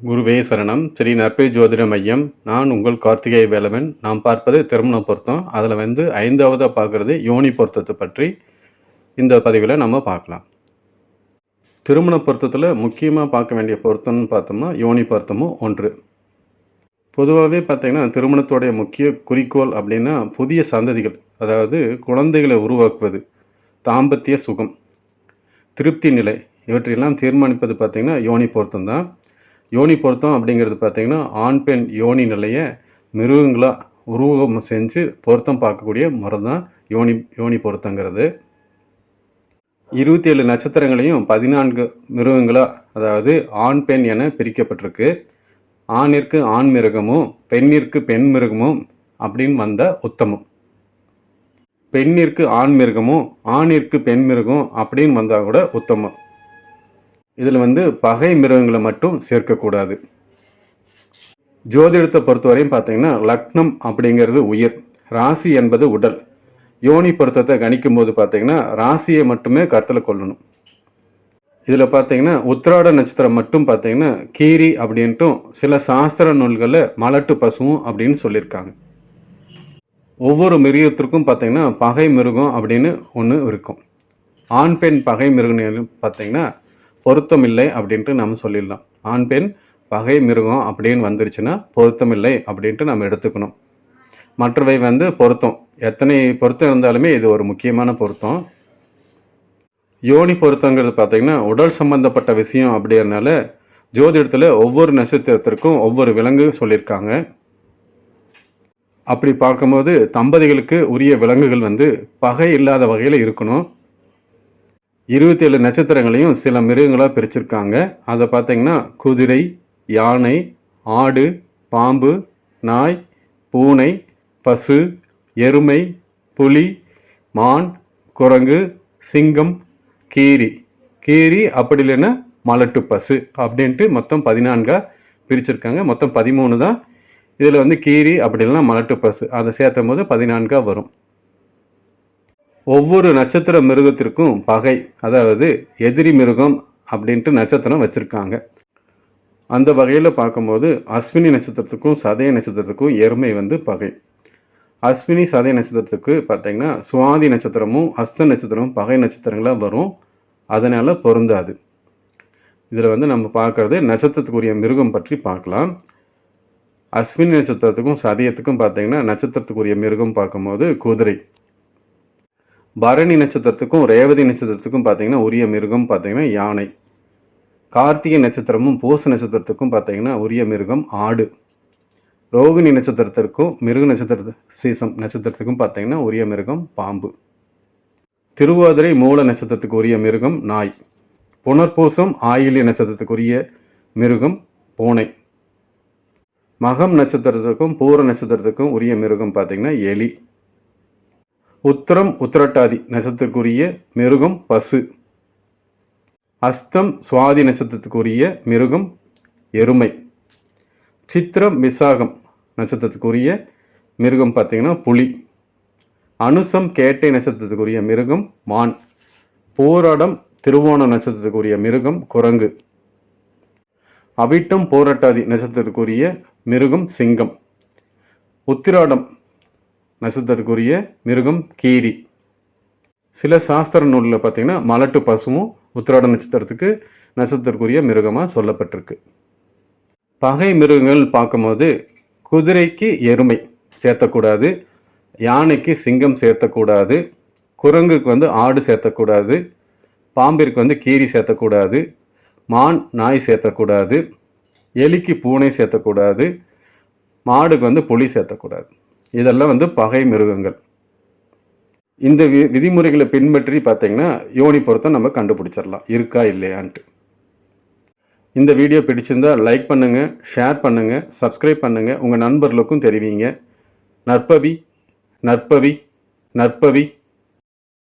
குருவே சரணம். ஸ்ரீ நற்பை ஜோதிட மையம். நான் உங்கள் கார்த்திகேய வேலவன். நாம் பார்ப்பது திருமண பொருத்தம். அதில் வந்து ஐந்தாவதாக பார்க்குறது யோனி பொருத்தத்தை பற்றி. இந்த பதிவில் நம்ம பார்க்கலாம். திருமண பொருத்தத்தில் முக்கியமாக பார்க்க வேண்டிய பொருத்தம்னு பார்த்தோம்னா யோனி பொருத்தமும் ஒன்று. பொதுவாகவே பார்த்திங்கன்னா திருமணத்தோடைய முக்கிய குறிக்கோள் அப்படின்னா புதிய சந்ததிகள் அதாவது குழந்தைகளை உருவாக்குவது தாம்பத்திய சுகம் திருப்தி நிலை இவற்றையெல்லாம் தீர்மானிப்பது பார்த்திங்கன்னா யோனி பொருத்தம் தான் யோனி பொருத்தம் அப்படிங்கிறது பார்த்திங்கன்னா ஆண் பெண் யோனி நிலையை மிருகங்களாக உருவகம் செஞ்சு பொருத்தம் பார்க்கக்கூடிய முறை தான் யோனி யோனி பொருத்தங்கிறது. இருபத்தி ஏழு நட்சத்திரங்களையும் பதினான்கு மிருகங்களாக அதாவது ஆண் பெண் என பிரிக்கப்பட்டிருக்கு. ஆணிற்கு ஆண் மிருகமும் பெண்ணிற்கு பெண் மிருகமும் அப்படின்னு வந்த உத்தமம். பெண்ணிற்கு ஆண் மிருகமும் ஆணிற்கு பெண் மிருகம் அப்படின்னு வந்தால் கூட உத்தமம். இதில் வந்து பகை மிருகங்களை மட்டும் சேர்க்கக்கூடாது. ஜோதிடத்தை பொறுத்தவரையும் பார்த்தீங்கன்னா லக்னம் அப்படிங்கிறது உயிர் ராசி என்பது உடல். யோனி பொருத்தத்தை கணிக்கும் போது பார்த்திங்கன்னா ராசியை மட்டுமே கருத்தில் கொள்ளணும். இதில் பார்த்தீங்கன்னா உத்திராட நட்சத்திரம் மட்டும் பார்த்தீங்கன்னா கீரி அப்படின்ட்டும் சில சாஸ்திர நூல்களில் மலட்டு பசுவும் அப்படின்னு சொல்லியிருக்காங்க. ஒவ்வொரு மிருகத்திற்கும் பார்த்திங்கன்னா பகை மிருகம் அப்படின்னு ஒன்று இருக்கும். ஆண் பெண் பகை மிருகம் பார்த்திங்கன்னா பொருத்தமில்லை அப்படின்ட்டு நம்ம சொல்லிடலாம். ஆண் பெண் பகை மிருகம் அப்படின்னு வந்துருச்சுன்னா பொருத்தமில்லை அப்படின்ட்டு நம்ம எடுத்துக்கணும். மற்றவை வந்து பொருத்தம். எத்தனை பொருத்தம் இருந்தாலுமே இது ஒரு முக்கியமான பொருத்தம். யோனி பொருத்தங்கிறது பார்த்திங்கன்னா உடல் சம்பந்தப்பட்ட விஷயம் அப்படிங்கிறனால ஜோதிடத்தில் ஒவ்வொரு நட்சத்திரத்திற்கும் ஒவ்வொரு விலங்கு சொல்லியிருக்காங்க. அப்படி பார்க்கும்போது தம்பதிகளுக்கு உரிய விலங்குகள் வந்து பகை இல்லாத வகையில் இருக்கணும். இருபத்தி ஏழு நட்சத்திரங்களையும் சில மிருகங்களாக பிரிச்சிருக்காங்க. அதை பார்த்தீங்கன்னா குதிரை யானை ஆடு பாம்பு நாய் பூனை பசு எருமை புலி மான் குரங்கு சிங்கம் கீரி. கீரி அப்படி இல்லைன்னா மலட்டு பசு அப்படின்ட்டு மொத்தம் பதினான்காக பிரிச்சிருக்காங்க. மொத்தம் பதிமூணு தான். இதில் வந்து கீரி அப்படி இல்லைன்னா மலட்டு பசு. அதை சேர்த்தும் போது பதினான்காக வரும். ஒவ்வொரு நட்சத்திர மிருகத்திற்கும் பகை அதாவது எதிரி மிருகம் அப்படின்ட்டு நட்சத்திரம் வச்சுருக்காங்க. அந்த வகையில் பார்க்கும்போது அஸ்வினி நட்சத்திரத்துக்கும் சதய நட்சத்திரத்துக்கும் எருமை வந்து பகை. அஸ்வினி சதய நட்சத்திரத்துக்கு பார்த்தீங்கன்னா சுவாதி நட்சத்திரமும் அஸ்த நட்சத்திரமும் பகை நட்சத்திரங்களாக வரும். அதனால் பொருந்தாது. இதில் வந்து நம்ம பார்க்குறது நட்சத்திரத்துக்குரிய மிருகம் பற்றி பார்க்கலாம். அஸ்வினி நட்சத்திரத்துக்கும் சதயத்துக்கும் பார்த்தீங்கன்னா நட்சத்திரத்துக்குரிய மிருகம் பார்க்கும்போது குதிரை. பரணி நட்சத்திரத்துக்கும் ரேவதி நட்சத்திரத்துக்கும் பார்த்தீங்கன்னா உரிய மிருகம் பார்த்தீங்கன்னா யானை. கார்த்திகை நட்சத்திரமும் பூச நட்சத்திரத்துக்கும் பார்த்தீங்கன்னா உரிய மிருகம் ஆடு. ரோகிணி நட்சத்திரத்திற்கும் மிருக நட்சத்திர சீசம் நட்சத்திரத்துக்கும் பார்த்தீங்கன்னா உரிய மிருகம் பாம்பு. திருவாதிரை மூல நட்சத்திரத்துக்கு உரிய மிருகம் நாய். புனர்பூசம் ஆயிலிய நட்சத்திரத்துக்குரிய மிருகம் பூனை. மகம் நட்சத்திரத்துக்கும் பூர நட்சத்திரத்துக்கும் உரிய மிருகம் பார்த்தீங்கன்னா எலி. உத்தரம் உத்திரட்டாதி நட்சத்திரத்துக்குரிய மிருகம் பசு. அஸ்தம் சுவாதி நட்சத்திரத்துக்குரிய மிருகம் எருமை. சித்திரம் விசாகம் நட்சத்திரத்துக்குரிய மிருகம் பார்த்திங்கன்னா புலி. அனுசம் கேட்டை நட்சத்திரத்துக்குரிய மிருகம் மான். போராடம் திருவோண நட்சத்திரத்துக்குரிய மிருகம் குரங்கு. அவிட்டம் போராட்டாதி நட்சத்திரத்துக்குரிய மிருகம் சிங்கம். உத்திராடம் நட்சத்திரத்துக்குரிய மிருகம் கீரி. சில சாஸ்திர நூலில் பார்த்திங்கன்னா மலட்டு பசுவும் உத்திராட நட்சத்திரத்துக்கு நட்சத்திரத்துக்குரிய மிருகமாக சொல்லப்பட்டிருக்கு. பகை மிருகங்கள் பார்க்கும்போது குதிரைக்கு எருமை சேர்த்தக்கூடாது யானைக்கு சிங்கம் சேர்த்தக்கூடாது குரங்குக்கு வந்து ஆடு சேர்த்தக்கூடாது பாம்பிற்கு வந்து கீரி சேர்த்தக்கூடாது மான் நாய் சேர்த்தக்கூடாது எலிக்கு பூனை சேர்த்தக்கூடாது மாடுக்கு வந்து புலி சேர்த்தக்கூடாது. இதெல்லாம் வந்து பகை மிருகங்கள். இந்த வி விதிமுறைகளை பின்பற்றி பார்த்தீங்கன்னா யோனி பொருத்தம் நம்ம கண்டுபிடிச்சிடலாம் இருக்கா இல்லையான்ட்டு. இந்த வீடியோ பிடிச்சிருந்தா லைக் பண்ணுங்கள் ஷேர் பண்ணுங்கள் சப்ஸ்கிரைப் பண்ணுங்கள் உங்கள் நண்பர்களுக்கும் தெரிவிங்க. நற்பவி நற்பவி நற்பவி.